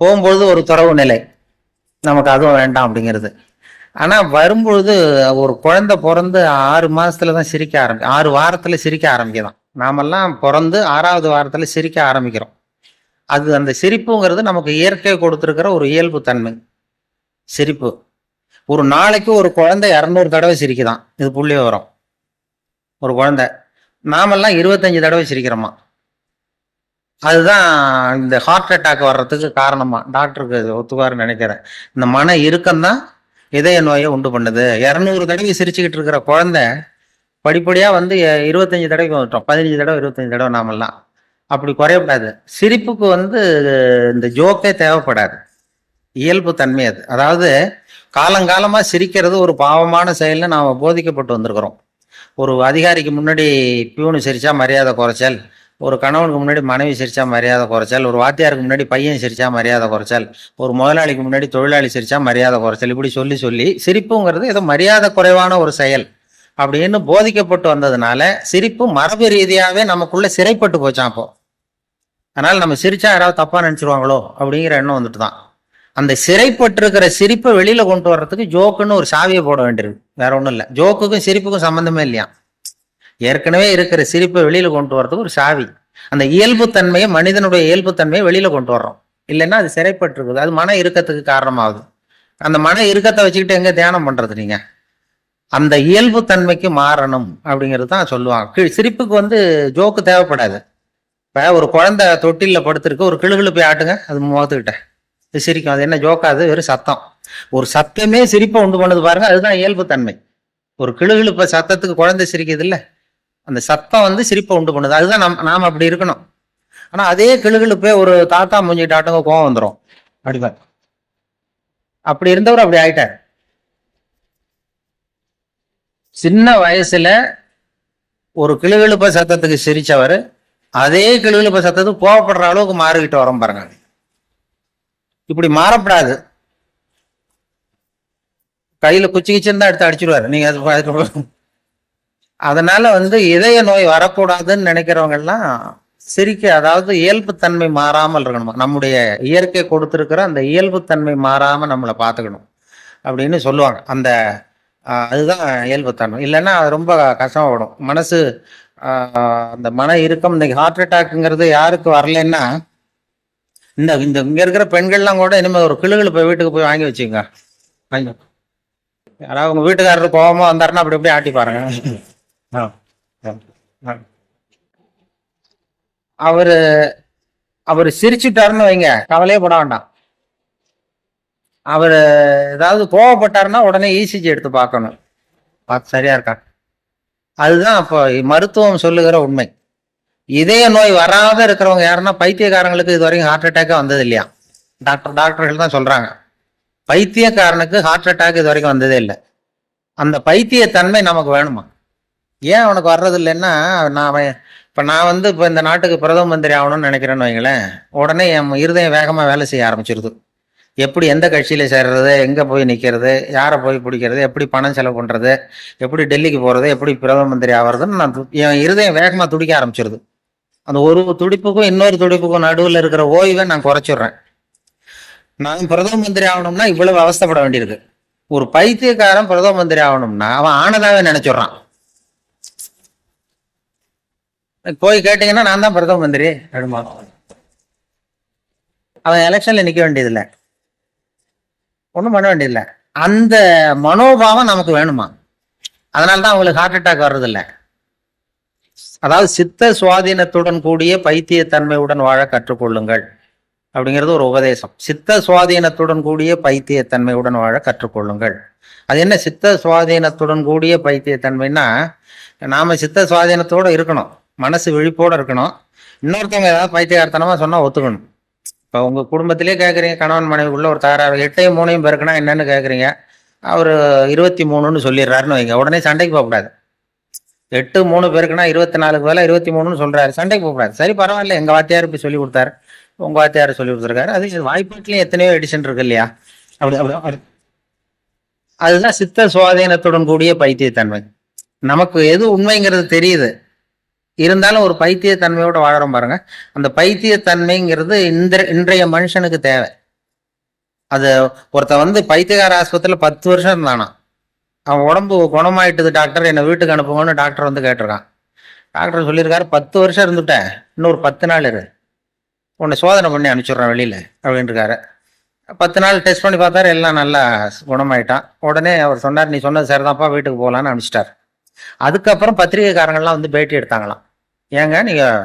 போகும்பொழுது ஒரு துறவு நிலை. நமக்கு அதுவும் வேண்டாம் அப்படிங்கிறது. ஆனால் வரும்பொழுது ஒரு குழந்தை பிறந்து ஆறு மாதத்துல தான் சிரிக்க ஆரம்பி ஆறு வாரத்தில் சிரிக்க ஆரம்பிக்கலாம் நாமெல்லாம் பிறந்து ஆறாவது வாரத்தில் சிரிக்க ஆரம்பிக்கிறோம். அது அந்த சிரிப்புங்கிறது நமக்கு இயற்கை கொடுத்துருக்கிற ஒரு இயல்பு தன்மை. சிரிப்பு. ஒரு நாளைக்கு ஒரு குழந்தை இரநூறு தடவை சிரிக்குதான். இது புள்ளி வரும் ஒரு குழந்தை. நாமெல்லாம் இருபத்தஞ்சு தடவை சிரிக்கிறோமா? அதுதான் இந்த ஹார்ட் அட்டாக் வர்றதுக்கு காரணமா. டாக்டருக்கு ஒத்துவாருன்னு நினைக்கிறேன். இந்த மன இறுக்கம்தான் இதய நோயை உண்டு பண்ணுது. இரநூறு தடவை சிரிச்சுக்கிட்டு இருக்கிற குழந்தை படிப்படியாக வந்து இருபத்தஞ்சி தடவைக்கு வந்துட்டோம். பதினஞ்சு தடவை இருபத்தஞ்சு தடவை நாமெல்லாம். அப்படி குறையப்படாது. சிரிப்புக்கு வந்து இந்த ஜோக்கே தேவைப்படாது. இயல்பு தன்மை அது. அதாவது காலங்காலமாக சிரிக்கிறது ஒரு பாவமான செயல்னு நாம் போதிக்கப்பட்டு வந்திருக்கிறோம். ஒரு அதிகாரிக்கு முன்னாடி பியூனு சிரிச்சா மரியாதை குறைச்சல். ஒரு கணவனுக்கு முன்னாடி மனைவி சிரிச்சா மரியாதை குறைச்சல் ஒரு வாத்தியாருக்கு முன்னாடி பையன் சிரிச்சா மரியாதை குறைச்சல் ஒரு முதலாளிக்கு முன்னாடி தொழிலாளி சிரிச்சா மரியாதை குறைச்சல் இப்படி சொல்லி சொல்லி சிரிப்புங்கிறது ஏதோ மரியாதை குறைவான ஒரு செயல் அப்படின்னு போதிக்கப்பட்டு வந்ததுனால சிரிப்பு மரபு ரீதியாகவே நமக்குள்ள சிறைப்பட்டு போச்சான் அப்போ. அதனால நம்ம சிரிச்சா யாராவது தப்பா நினைச்சிருவாங்களோ அப்படிங்கிற எண்ணம் வந்துட்டு தான் அந்த சிறைப்பட்டிருக்கிற சிரிப்பை வெளியில கொண்டு வர்றதுக்கு ஜோக்குன்னு ஒரு சாவியை போட வேண்டியிருக்கு. வேற ஒன்றும் இல்லை. ஜோக்குக்கும் சிரிப்புக்கும் சம்பந்தமே இல்லையா ஏற்கனவே இருக்கிற சிரிப்பை வெளியில கொண்டு வர்றதுக்கு ஒரு சாவி. அந்த இயல்பு தன்மையை மனிதனுடைய இயல்பு தன்மையை வெளியில கொண்டு வர்றோம். இல்லைன்னா அது சிறைப்பட்டிருக்குது. அது மன இறுக்கத்துக்கு காரணமாகுது. அந்த மன இறுக்கத்தை வச்சுக்கிட்டு எங்க தியானம் பண்றது நீங்க? அந்த இயல்பு தன்மைக்கு மாறணும் அப்படிங்கிறது தான் சொல்லுவாங்க. சிரிப்புக்கு வந்து ஜோக்கு தேவைப்படாது. இப்போ ஒரு குழந்தை தொட்டிலில் படுத்திருக்கு. ஒரு கிளுகிழு போய் ஆட்டுங்க. அது முகத்துக்கிட்ட. இது சிரிக்கும். அது என்ன ஜோக்காது வெறும் சத்தம். ஒரு சத்தமே சிரிப்பை உண்டு பண்ணுது பாருங்க. அதுதான் இயல்பு தன்மை ஒரு கிளுகிழுப்ப சத்தத்துக்கு குழந்தை சிரிக்குது இல்லை அந்த சத்தம் வந்து சிரிப்பை உண்டு பண்ணுது. அதுதான் நம் நாம அப்படி இருக்கணும். ஆனா அதே கிளுகிழுப்பே ஒரு தாத்தா மூஞ்சிட்டாட்டங்க கோவம் வந்துடும் அப்படிப்பார் அப்படி இருந்தவர் அப்படி ஆயிட்டார். சின்ன வயசுல ஒரு கிளுகிழுப்ப சத்தத்துக்கு சிரிச்சவர் அதே கிளுகிழுப்ப சத்தத்துக்கு கோவப்படுற அளவுக்கு மாறிக்கிட்டு வரோம் பாருங்க. இப்படி மாறப்படாது. கையில குச்சி கிச்சின்னு தான் எடுத்து அடிச்சிருவாரு. நீங்க அது அதனால வந்து இதய நோய் வரக்கூடாதுன்னு நினைக்கிறவங்க எல்லாம் சிரிக்க அதாவது இயல்பு தன்மை மாறாமல் இருக்கணும்? நம்முடைய இயற்கை கொடுத்துருக்கிற அந்த இயல்பு தன்மை மாறாம நம்மளை பார்த்துக்கணும் அப்படின்னு சொல்லுவாங்க. அந்த அதுதான் இயல்பு தன்மை இல்லைன்னா அது ரொம்ப கஷ்டப்படும் மனசு அந்த மன இறுக்கம் இன்னைக்கு ஹார்ட் அட்டாக்குங்கிறது யாருக்கு வரலைன்னா இந்த இந்த இங்க இருக்கிற பெண்கள்லாம் கூட இனிமேல் ஒரு கிளுகிழு போய் வீட்டுக்கு போய் வாங்கி வச்சுங்க வாங்கி யாராவது உங்க வீட்டுக்காரர் கோபமா வந்தாருன்னா அப்படி இப்படி ஆட்டி பாருங்க அவரு அவர் சிரிச்சுட்டாருன்னு வைங்க கவலையே பட வேண்டாம். அவர் ஏதாவது கோவப்பட்டாருன்னா உடனே இசிஜி எடுத்து பார்க்கணும். பார்த்து சரியா இருக்கா? அதுதான் அப்போ மருத்துவம் சொல்லுகிற உண்மை. இதய நோய் வராத இருக்கிறவங்க யாருன்னா பைத்தியக்காரங்களுக்கு இது வரைக்கும் ஹார்ட் அட்டாக்கே வந்தது இல்லையா? டாக்டர் டாக்டர்கள் தான் சொல்றாங்க. பைத்தியக்காரனுக்கு ஹார்ட் அட்டாக் இது வரைக்கும் வந்ததே இல்லை. அந்த பைத்தியத்தன்மை நமக்கு வேணுமா? ஏன் அவனுக்கு வர்றது இல்லைன்னா நான் அவன் இப்போ நான் வந்து இப்போ இந்த நாட்டுக்கு பிரதம மந்திரி ஆகணும்னு நினைக்கிறேன்னு வைங்களேன் உடனே என் இருதயம் வேகமாக வேலை செய்ய ஆரம்பிச்சிருது. எப்படி எந்த கட்சியில் சேர்றது எங்கே போய் நிற்கிறது யாரை போய் பிடிக்கிறது எப்படி பணம் செலவு பண்ணுறது எப்படி டெல்லிக்கு போகிறது எப்படி பிரதம மந்திரி ஆகிறதுன்னு நான் என் இருதயம் வேகமாக துடிக்க ஆரம்பிச்சிருது. அந்த ஒரு துடிப்புக்கும் இன்னொரு துடிப்புக்கும் நடுவில் இருக்கிற ஓய்வை நான் குறைச்சிடுறேன். நான் பிரதம மந்திரி ஆகணும்னா இவ்வளவு அவஸ்தைப்பட வேண்டியிருக்கு. ஒரு பைத்தியக்காரன் பிரதம மந்திரி ஆகணும்னா அவன் ஆனதாவே நினைச்சிடுறான். போய் கேட்டீங்கன்னா நான் தான் பிரதம மந்திரி நடுமா? அவன் எலெக்ஷன்ல நிக்க வேண்டியதில்லை. ஒன்றும் பண்ண வேண்டியதில்லை. அந்த மனோபாவம் நமக்கு வேணுமா? அதனால தான் அவங்களுக்கு ஹார்ட் அட்டாக் வர்றதில்ல. அதாவது சித்த சுவாதீனத்துடன் கூடிய பைத்தியத்தன்மையுடன் வாழ கற்றுக்கொள்ளுங்கள் அப்படிங்கிறது ஒரு உபதேசம். சித்த சுவாதீனத்துடன் கூடிய பைத்தியத்தன்மையுடன் வாழ கற்றுக்கொள்ளுங்கள். அது என்ன சித்த சுவாதீனத்துடன் கூடிய பைத்தியத்தன்மைன்னா நாம சித்த சுவாதீனத்தோட இருக்கணும். மனசு விழிப்போடு இருக்கணும். இன்னொருத்தவங்க ஏதாவது பைத்தியகாரத்தனமாக சொன்னால் ஒத்துக்கணும். இப்போ உங்கள் குடும்பத்திலே கேட்குறீங்க கணவன் மனைவிக்குள்ளே ஒரு தகராறு. எட்டையும் மூணையும் பெருக்குனா என்னென்னு கேட்குறீங்க அவர் இருபத்தி மூணுன்னு சொல்லிடுறாருன்னு வைங்க. உடனே சண்டைக்கு போகக்கூடாது. எட்டு மூணு பேருக்குன்னா இருபத்தி நாலுக்கு வேலை இருபத்தி மூணுன்னு சொல்கிறாரு சண்டைக்கு போகக்கூடாது. சரி பரவாயில்ல. எங்கள் வாத்தியார் இப்படி சொல்லி கொடுத்தாரு. உங்கள் வாத்தியார் சொல்லி கொடுத்துருக்காரு. அது வாய்ப்பாட்டிலையும் எத்தனையோ எடிஷன் இருக்கு இல்லையா? அப்படி அப்படி அப்படி. அதுதான் சித்த சுவாதீனத்துடன் கூடிய பைத்தியத்தன்மை. நமக்கு எது உண்மைங்கிறது தெரியுது. இருந்தாலும் ஒரு பைத்தியத்தன்மையோட வாழறோம் பாருங்க. அந்த பைத்தியத்தன்மைங்கிறது இந்த இன்றைய மனுஷனுக்கு தேவை. அது ஒருத்தன் வந்து பைத்தியகார ஆஸ்பத்திரியில் பத்து வருஷம் இருந்தானா. அவன் உடம்பு குணமாயிட்டது டாக்டர் என்னை வீட்டுக்கு அனுப்புங்கன்னு டாக்டர் வந்து கேட்டிருக்கான். டாக்டர் சொல்லியிருக்காரு பத்து வருஷம் இருந்துட்டேன். இன்னொரு பத்து நாள் இரு. உன்னை சோதனை பண்ணி அனுப்பிச்சுட்றேன் வெளியில அப்படின்னு இருக்காரு பத்து நாள் டெஸ்ட் பண்ணி பார்த்தாரு எல்லாம் நல்லா குணமாயிட்டான். உடனே அவர் சொன்னார் நீ சொன்னது சரிதான்ப்பா வீட்டுக்கு போகலான்னு அனுப்பிச்சிட்டார். அதுக்கப்புறம் பத்திரிகைக்காரங்கள்லாம் வந்து பேட்டி எடுத்தாங்களாம். ஏங்க நீங்கள்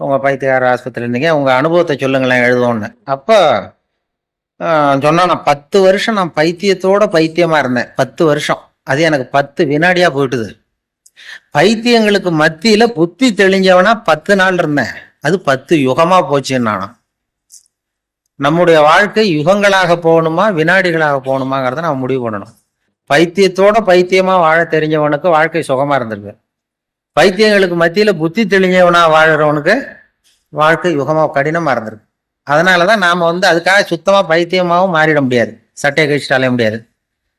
உங்கள் பைத்தியக்கார ஆஸ்பத்திரி இருந்தீங்க உங்கள் அனுபவத்தை சொல்லுங்களேன் எழுதுவோன்னு அப்போ சொன்னா நான் பத்து வருஷம் நான் பைத்தியத்தோட பைத்தியமாக இருந்தேன். பத்து வருஷம். அது எனக்கு பத்து வினாடியாக போயிட்டுது. பைத்தியங்களுக்கு மத்தியில் புத்தி தெளிஞ்சவனா பத்து நாள் இருந்தேன். அது பத்து யுகமாக போச்சுன்னு நானும். நம்முடைய வாழ்க்கை யுகங்களாக போகணுமா வினாடிகளாக போகணுமாங்கிறத நம்ம முடிவு பண்ணணும். பைத்தியத்தோட பைத்தியமாக வாழ தெரிஞ்சவனுக்கு வாழ்க்கை சுகமாக இருந்திருக்கு. பைத்தியங்களுக்கு மத்தியில புத்தி தெளிஞ்சவனா வாழறவனுக்கு வாழ்க்கை யுகமா கடினமா இருந்திருக்கு. அதனாலதான் நாம வந்து அதுக்காக சுத்தமா பைத்தியமாவும் மாறிட முடியாது. சட்டையை கழிச்சுட்டு அலைய முடியாது.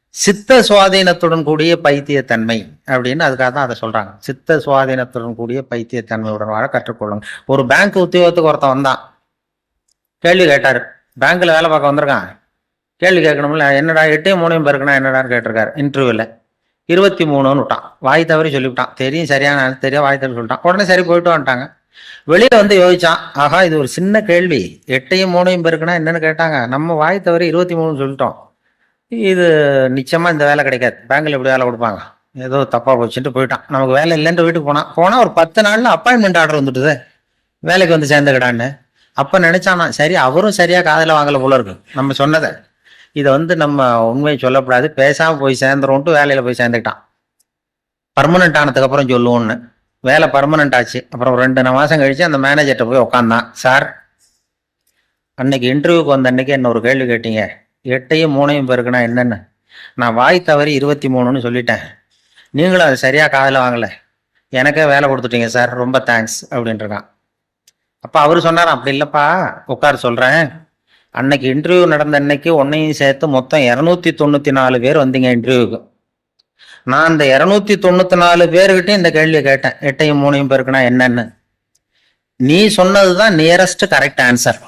சித்த சுவாதீனத்துடன் கூடிய பைத்தியத்தன்மை அப்படின்னு அதுக்காக தான் அதை சொல்றாங்க. சித்த சுவாதீனத்துடன் கூடிய பைத்தியத்தன்மையுடன் வாழ கற்றுக்கொள்ளுங்க. ஒரு பேங்க் உத்தியோகத்துக்கு ஒருத்தன் வந்தான். கேள்வி கேட்டார். பேங்க்ல வேலை பார்க்க வந்திருக்கான். கேள்வி கேட்கணும்ல என்னடா எட்டையும் மூணையும் பெருக்கணும் என்னடான்னு கேட்டிருக்காரு. இன்டர்வியூல இருபத்தி மூணுன்னு விட்டான். வாய் தவறி சொல்லிவிட்டான். தெரியும் சரியான தெரியும் வாய் தவறி சொல்லிட்டான் உடனே சரி போயிட்டு வந்துட்டாங்க. வெளியில வந்து யோசிச்சான் ஆகா இது ஒரு சின்ன கேள்வி. எட்டையும் மூணையும் பெருக்குனா என்னன்னு கேட்டாங்க. நம்ம வாய் தவறி இருபத்தி மூணுன்னு சொல்லிட்டோம். இது நிச்சயமா இந்த வேலை கிடைக்காது. பேங்க்ல இப்படி வேலை கொடுப்பாங்க. ஏதோ தப்பா போச்சுட்டு போயிட்டான். நமக்கு வேலை இல்லைன்ட்டு வீட்டுக்கு போனான். போனா ஒரு பத்து நாள்ல அப்பாயின்மெண்ட் ஆர்டர் வந்துட்டுது. வேலைக்கு வந்து சேர்ந்துக்கிடான்னு. அப்ப நினைச்சானா சரி அவரும் சரியா காதல வாங்கல போல இருக்கு. நம்ம சொன்னதை. இதை வந்து நம்ம உண்மையை சொல்லக்கூடாது பேசாமல் போய் சேர்ந்துருவோன்ட்டு வேலையில் போய் சேர்ந்துக்கிட்டான். பர்மனெண்ட் ஆனதுக்கப்புறம் சொல்லுவோன்னு. சொல்லுவோம்னு வேலை பர்மனெண்ட் ஆச்சு. அப்புறம் ரெண்டு மாதம் கழித்து அந்த மேனேஜர்கிட்ட போய் உட்காந்தான் சார் அன்னைக்கு இன்டர்வியூக்கு வந்த அன்னைக்கு என்ன ஒரு கேள்வி கேட்டீங்க? எட்டையும் மூணையும் பெருக்குனா என்னென்னு? நான் வாய் தவறி இருபத்தி மூணுன்னு சொல்லிட்டேன். நீங்களும் அது சரியாக காதில் வாங்கலை. எனக்கே வேலை கொடுத்துட்டீங்க சார் ரொம்ப தேங்க்ஸ் அப்படின்ட்டுருக்கான் அப்போ அவர் சொன்னார் அப்படி இல்லைப்பா. உட்கார் சொல்கிறேன் அன்னைக்கு இன்டர்வியூ நடந்த அன்னைக்கு உன்னையும் சேர்த்து மொத்தம் இரநூத்தி தொண்ணூத்தி நாலு பேர் வந்தீங்க இன்டர்வியூக்கு நான் அந்த இரநூத்தி தொண்ணூத்தி நாலு பேர்கிட்டையும் இந்த கேள்வியை கேட்டேன். எட்டையும் மூணையும் பேருக்குன்னா என்னன்னு. நீ சொன்னது தான் நியரஸ்ட் கரெக்ட் ஆன்சர்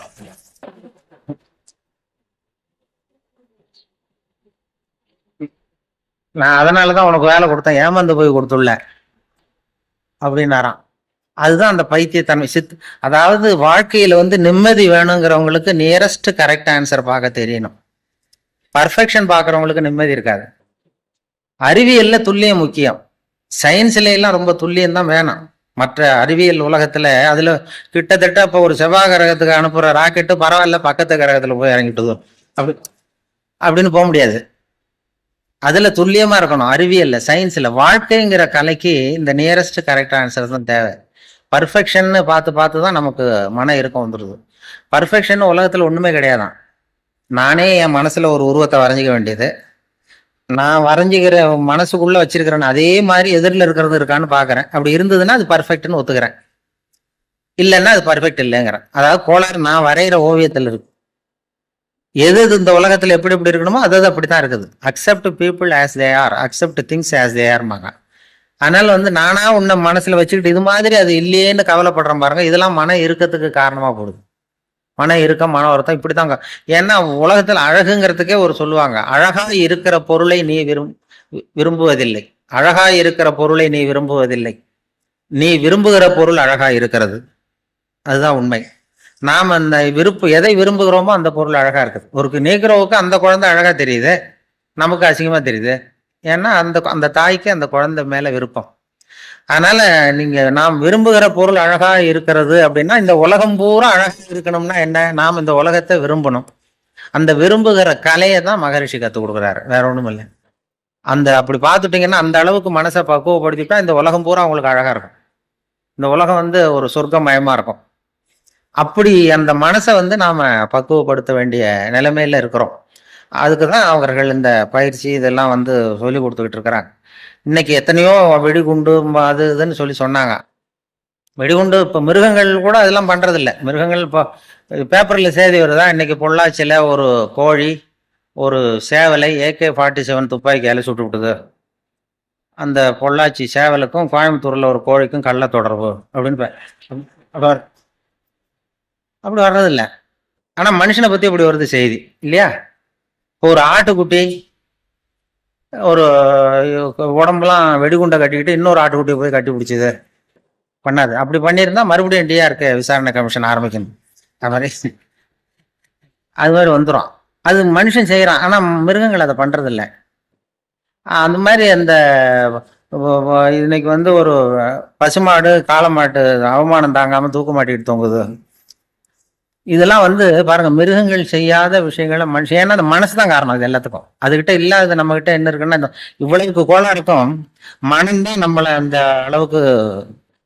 நான் அதனாலதான் உனக்கு வேலை கொடுத்தேன். ஏமாந்து போய் கொடுத்துள்ள அப்படின்னாரான் அதுதான் அந்த பைத்தியத்தன்மை. சித் அதாவது வாழ்க்கையில வந்து நிம்மதி வேணுங்கிறவங்களுக்கு நியரஸ்ட் கரெக்ட் ஆன்சர் பார்க்க தெரியணும். பர்ஃபெக்ஷன் பார்க்குறவங்களுக்கு நிம்மதி இருக்காது. அறிவியல்ல துல்லியம் முக்கியம். சயின்ஸ்ல எல்லாம் ரொம்ப துல்லியம் தான் வேணும். மற்ற அறிவியல் உலகத்துல அதுல கிட்டத்தட்ட இப்போ ஒரு செவ்வாய் கிரகத்துக்கு அனுப்புற ராக்கெட்டு பரவாயில்ல பக்கத்து கிரகத்துல போய் இறங்கிட்டுதோ அப்படி அப்படின்னு போக முடியாது. அதுல துல்லியமா இருக்கணும். அறிவியல்ல சயின்ஸ்ல வாழ்க்கைங்கிற கலைக்கு இந்த நியரஸ்ட் கரெக்ட் ஆன்சர் தான் தேவை. பர்ஃபெக்ஷன் பார்த்து பார்த்து தான் நமக்கு மன இறுக்கம் வந்துடுது பர்ஃபெக்ஷன் உலகத்தில் ஒன்றுமே கிடையாதான். நானே என் மனசில் ஒரு உருவத்தை வரைஞ்சிக்க வேண்டியது. நான் வரைஞ்சிக்கிற மனசுக்குள்ளே வச்சிருக்கிறேன் அதே மாதிரி எதிரில் இருக்கிறது இருக்கான்னு பார்க்குறேன். அப்படி இருந்ததுன்னா அது பர்ஃபெக்ட்னு ஒத்துக்கிறேன். இல்லைன்னா அது பர்ஃபெக்ட் இல்லைங்கிறேன். அதாவது கோளாறு நான் வரைகிற ஓவியத்தில் இருக்கு. எது எது இந்த உலகத்தில் எப்படி எப்படி இருக்கணுமோ அது அது அப்படித்தான் இருக்குது. Accept people as they are accept things as they ஆர்மாங்க அதனால வந்து நானா உன்னை மனசுல வச்சுக்கிட்டு இது மாதிரி அது இல்லையேன்னு கவலைப்படுறேன் பாருங்க. இதெல்லாம் மன இறுக்கத்துக்கு காரணமா போடுது மன இறுக்கம் மன வருத்தம் இப்படித்தாங்க ஏன்னா உலகத்துல அழகுங்கிறதுக்கே ஒரு சொல்லுவாங்க. அழகா இருக்கிற பொருளை நீ விரும் விரும்புவதில்லை. அழகா இருக்கிற பொருளை நீ விரும்புவதில்லை. நீ விரும்புகிற பொருள் அழகா இருக்கிறது. அதுதான் உண்மை. நாம் அந்த விருப்பு எதை விரும்புகிறோமோ அந்த பொருள் அழகா இருக்குது. ஒரு நீக்கிறவுக்கு அந்த குழந்தை அழகா தெரியுது. நமக்கு அசிங்கமா தெரியுது. ஏன்னா அந்த அந்த தாய்க்கு அந்த குழந்தை மேல விருப்பம். அதனால நீங்க நாம் விரும்புகிற பொருள் அழகா இருக்கிறது அப்படின்னா இந்த உலகம் பூரா அழகா இருக்கணும்னா என்ன? நாம் இந்த உலகத்தை விரும்பணும். அந்த விரும்புகிற கலையை தான் மகரிஷி கற்றுக் கொடுக்குறாரு. வேற ஒன்றும் இல்லை. அந்த அப்படி பார்த்துட்டிங்கன்னா அந்த அளவுக்கு மனசை பக்குவப்படுத்திட்டா இந்த உலகம் பூரா உங்களுக்கு அழகாக இருக்கும். இந்த உலகம் வந்து ஒரு சொர்க்கமயமாக இருக்கும். அப்படி அந்த மனசை வந்து நாம் பக்குவப்படுத்த வேண்டிய நிலைமையில இருக்கிறோம். அதுக்கு தான் அவர்கள் இந்த பயிற்சி இதெல்லாம் வந்து சொல்லி கொடுத்துக்கிட்டு இருக்கிறாங்க. இன்னைக்கு எத்தனையோ வெடிகுண்டு அது இதுன்னு சொல்லி சொன்னாங்க. வெடிகுண்டு இப்போ மிருகங்கள் கூட அதெல்லாம் பண்ணுறதில்ல மிருகங்கள் இப்போ பேப்பரில் செய்தி வருதா? இன்னைக்கு பொள்ளாச்சியில் ஒரு கோழி ஒரு சேவலை ஏகே ஃபார்ட்டி செவன் துப்பாக்கியால் சுட்டு விட்டுது. அந்த பொள்ளாச்சி சேவலுக்கும் கோயம்புத்தூரில் ஒரு கோழிக்கும் கள்ள தொடர்பு அப்படின்னு அப்படி வர- அப்படி வர்றதில்ல. ஆனால் மனுஷனை பற்றி இப்படி வருது செய்தி இல்லையா? ஒரு ஆட்டுக்குட்டி ஒரு உடம்புலாம் வெடிகுண்டை கட்டிக்கிட்டு இன்னொரு ஆட்டுக்குட்டியை போய் கட்டி பிடிச்சிது. பண்ணாது. அப்படி பண்ணியிருந்தா மறுபடியும் டிஆர்கே விசாரணை கமிஷன் ஆரம்பிக்கணும் அது மாதிரி. அது மாதிரி வந்துடும் அது மனுஷன் செய்கிறான் ஆனால் மிருகங்கள் அதை பண்ணுறதில்ல அந்த மாதிரி அந்த இன்னைக்கு வந்து ஒரு பசுமாடு காளமாட்டு அவமானம் தாங்காமல் தூக்கு மாட்டிக்கிட்டு தொங்குது. இதெல்லாம் வந்து பாருங்க மிருகங்கள் செய்யாத விஷயங்களை மனுஷன் ஏன்னா அந்த மனசு தான் காரணம் இது எல்லாத்துக்கும். அதுகிட்ட இல்லாத நம்ம கிட்ட என்ன இருக்குன்னா இந்த இவ்வளவுக்கு கோளாறுக்கும் மனம்தான் நம்மளை அந்த அளவுக்கு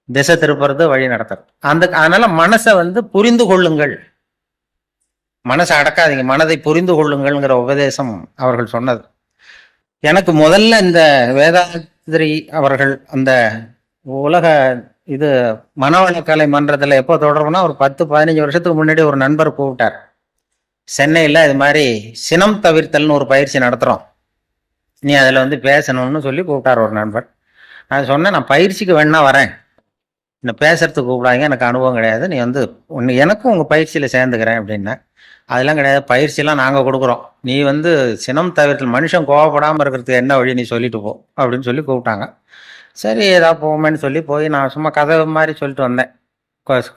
திசை திருப்புறது வழி நடத்துறது. அந்த அதனால மனசை வந்து புரிந்து கொள்ளுங்கள். மனசை அடக்காதீங்க. மனதை புரிந்து கொள்ளுங்கள்ங்கிற உபதேசம் அவர்கள் சொன்னது. எனக்கு முதல்ல இந்த வேதாத்திரி அவர்கள் அந்த உலக இது மனவளக்கலை மன்றத்தில் எப்போ தொடர்புனா ஒரு பத்து பதினஞ்சு வருஷத்துக்கு முன்னாடி ஒரு நண்பர் கூப்பிட்டார். சென்னையில் இது மாதிரி சினம் தவிர்த்தல்னு ஒரு பயிற்சி நடத்துகிறோம் நீ அதில் வந்து பேசணும்னு சொல்லி கூப்பிட்டார் ஒரு நண்பர். நான் சொன்னேன் நான் பயிற்சிக்கு வேணா வரேன். என்னை பேசுறதுக்கு கூப்பிடாங்க எனக்கு அனுபவம் கிடையாது. நீ வந்து ஒன்று எனக்கும் உங்கள் பயிற்சியில் சேர்ந்துக்கிறேன் அப்படின்னா அதெல்லாம் கிடையாது. பயிற்சியெல்லாம் நாங்கள் கொடுக்குறோம். நீ வந்து சினம் தவிர்த்தல் மனுஷன் கோவப்படாமல் இருக்கிறதுக்கு என்ன வழி நீ சொல்லிட்டு போ அப்படின்னு சொல்லி கூப்பிட்டாங்க. சரி ஏதா போவோமேன்னு சொல்லி போய் நான் சும்மா கதை மாதிரி சொல்லிட்டு வந்தேன்.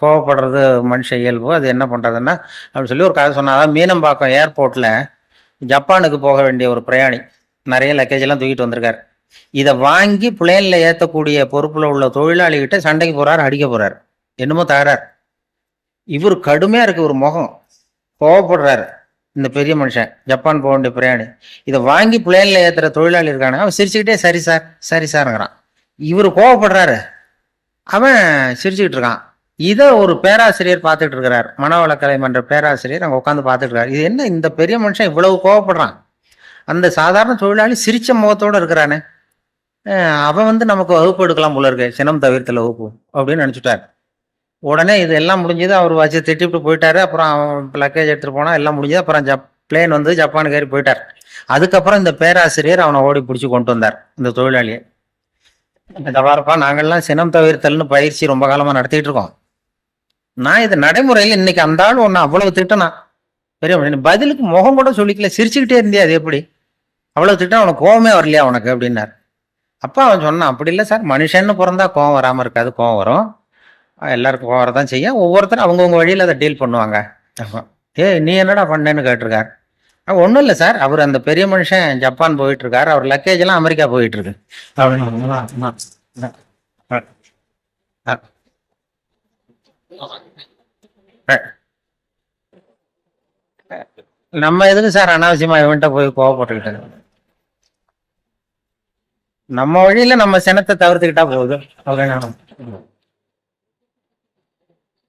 கோவப்படுறது மனுஷ இயல்பு அது என்ன பண்ணுறதுன்னா அப்படின்னு சொல்லி ஒரு கதை சொன்னாதான் மீனம்பாக்கம் ஏர்போர்ட்டில் ஜப்பானுக்கு போக வேண்டிய ஒரு பிரயாணி நிறைய லக்கேஜ் எல்லாம் தூக்கிட்டு வந்திருக்காரு. இதை வாங்கி பிளேனில் ஏற்றக்கூடிய பொறுப்பில் உள்ள தொழிலாளிகிட்ட சண்டைக்கு போகிறார் அடிக்க போகிறார் என்னமோ தகராறு. இவர் கடுமையாக இருக்கு ஒரு முகம். கோவப்படுறாரு இந்த பெரிய மனுஷன் ஜப்பான் போக வேண்டிய பிரயாணி. இதை வாங்கி பிளேனில் ஏற்றுற தொழிலாளி இருக்கானு? அவன் சிரிச்சுக்கிட்டே சரி சார் சரி சார்ங்கிறான். இவர் கோவப்படுறாரு. அவன் சிரிச்சுக்கிட்டு இருக்கான். இதை ஒரு பேராசிரியர் பார்த்துட்டு இருக்கிறார். மனவளக்கலை மன்ற பேராசிரியர் அங்கே உட்காந்து பார்த்துட்டு இருக்காரு. இது என்ன? இந்த பெரிய மனுஷன் இவ்வளவு கோவப்படுறான். அந்த சாதாரண தொழிலாளி சிரிச்ச முகத்தோடு இருக்கிறானே. அவன் வந்து நமக்கு வகுப்பு எடுக்கலாம் போல இருக்கு. சினம் தவிர்த்தல வகுப்பு அப்படின்னு நினச்சிட்டார். உடனே இது எல்லாம் முடிஞ்சது அவர் வச்சு திட்டிவிட்டு போயிட்டாரு. அப்புறம் அவன் லக்கேஜ் எடுத்துகிட்டு போனால் எல்லாம் முடிஞ்சது. அப்புறம் ஜப் பிளேன் வந்து ஜப்பானுக்கு ஏறி போயிட்டார். அதுக்கப்புறம் இந்த பேராசிரியர் அவனை ஓடி பிடிச்சி கொண்டு வந்தார். இந்த தொழிலாளியை. இந்த வாரப்பா நாங்கள்லாம் சினம் தவிர்த்தல்னு பயிற்சி ரொம்ப காலமா நடத்திட்டு இருக்கோம். நான் இது நடைமுறையில் இன்னைக்கு அந்த ஆள் ஒன்று அவ்வளவு திட்டனா? பெரிய. பதிலுக்கு முகம் கூட சொல்லிக்கல சிரிச்சுக்கிட்டே இருந்தியா அது எப்படி? அவ்வளவு திட்டம் அவனுக்கு கோவமே வரலையா உனக்கு அப்படின்னார். அப்பா அவன் சொன்னான் அப்படி இல்லை சார் மனுஷன்னு பிறந்தா கோவம் வராமல் இருக்காது கோவம் வரும். எல்லாருக்கும் கோவம் வரதான் செய்யும். ஒவ்வொருத்தரும் அவங்கவுங்க வழியில் அதை டீல் பண்ணுவாங்க. ஏய் நீ என்னடா பண்ணேன்னு கேட்டிருக்கார். ஒன்றும் இல்லை சார். அவர் அந்த பெரிய மனுஷன் ஜப்பான் போயிட்டு இருக்காரு அவர் லக்கேஜ் எல்லாம் அமெரிக்கா போயிட்டு இருக்கு நம்ம எதுக்கு சார் அனாவசியமா இவன்ட்ட போய் கோவப்பட்டுக்கிட்டு நம்ம வழியில நம்ம சினத்தை தவிர்த்துக்கிட்டா போகுது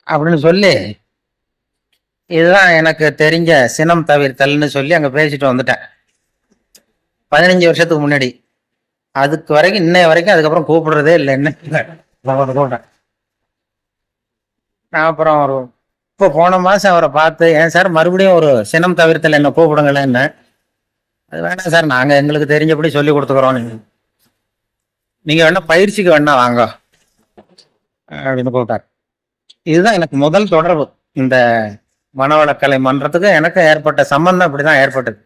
அப்படின்னு சொல்லி இதுதான் எனக்கு தெரிஞ்ச சினம் தவிர்த்தல்னு சொல்லி அங்கே பேசிட்டு வந்துட்டேன். பதினஞ்சு வருஷத்துக்கு முன்னாடி. அதுக்கு வரைக்கும் இன்னைய வரைக்கும் அதுக்கப்புறம் கூப்பிடுறதே இல்லை என்ன? கூப்பிட்டேன் நான் அப்புறம் ஒரு இப்போ போன மாதம் அவரை பார்த்து ஏன் சார் மறுபடியும் ஒரு சினம் தவிர்த்தல் என்ன கூப்பிடுங்களேன்? அது வேணாம் சார் நாங்கள் எங்களுக்கு தெரிஞ்சபடி சொல்லி கொடுத்துக்குறோம். நீங்கள் நீங்கள் வேணா பயிற்சிக்கு வேணா வாங்க. அப்படின்னு கூப்பிட்டார். இதுதான் எனக்கு முதல் தொடர்பு. இந்த மனவளக்கலை மன்றத்துக்கும் எனக்கும் ஏற்பட்ட சம்பந்தம் அப்படிதான் ஏற்பட்டது.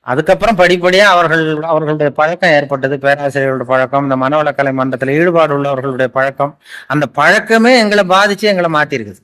அதுக்கப்புறம் படிப்படியாக அவர்கள் அவர்களுடைய பழக்கம் ஏற்பட்டது. பேராசிரியர்களுடைய பழக்கம் இந்த மனவளக்கலை மன்றத்தில் ஈடுபாடு உள்ளவர்களுடைய பழக்கம். அந்த பழக்கமே எங்களை பாதிச்சு எங்களை மாற்றிருக்குது